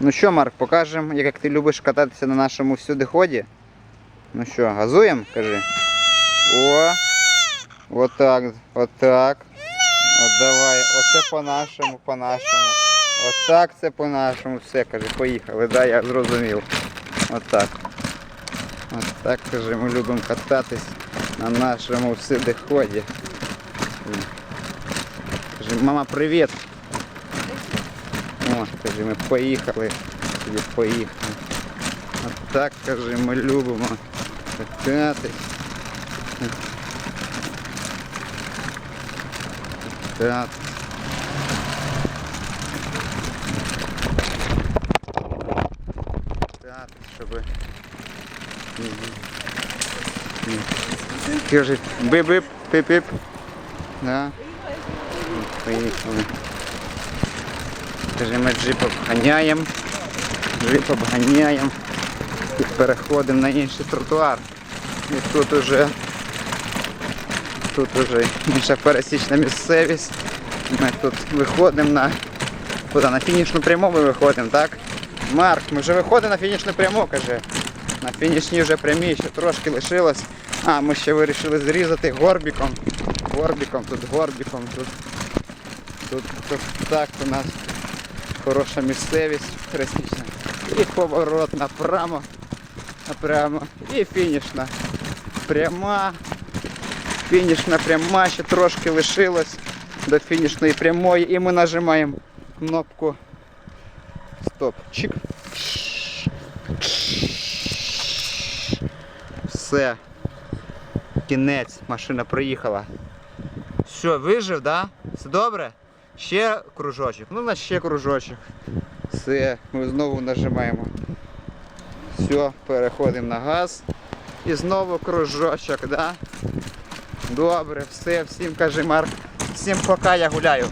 Ну що, Марк, покажемо, як ти любиш кататися на нашому всюдиході. Ну що, газуємо, кажи. О! Отак, отак. От давай. Оце по-нашому, по-нашому. Отак це по-нашому. Все, каже, поїхали. Да, я зрозумів. Отак. Отак, каже, ми любимо кататись на нашому всюдиході. Каже, мама, привіт. О, каже, ми поїхали. Собі поїхали. Отак, каже, ми любимо кататись. Так. Так, щоб... Каже, бип-бип, пип-пип. Да. Поїхали. Каже, ми джип обганяємо. Джип обганяємо. І переходимо на інший тротуар. І тут уже тут уже інша пересічна місцевість. Ми тут виходимо на куди? На фінішну пряму ми виходимо, так? Марк, ми вже виходимо на фінішну пряму, каже. На фінішній вже прямій, ще трошки лишилось. А, ми ще вирішили зрізати горбіком. Горбіком, тут горбіком, тут, тут, тут так у нас хороша місцевість пересічна. І поворот направо, напрямо. І фінішна пряма. Фінішна пряма, ще трошки лишилось до фінішної прямої. І ми нажимаємо кнопку Стоп. Чик. Все. Кінець. Машина приїхала. Все, вижив, да? Все добре? Ще кружочок. Ну, на ще кружочок. Все, ми знову нажимаємо. Все, переходимо на газ. І знову кружочок, да? Добре, все, всім каже Марк. Всім пока я гуляю.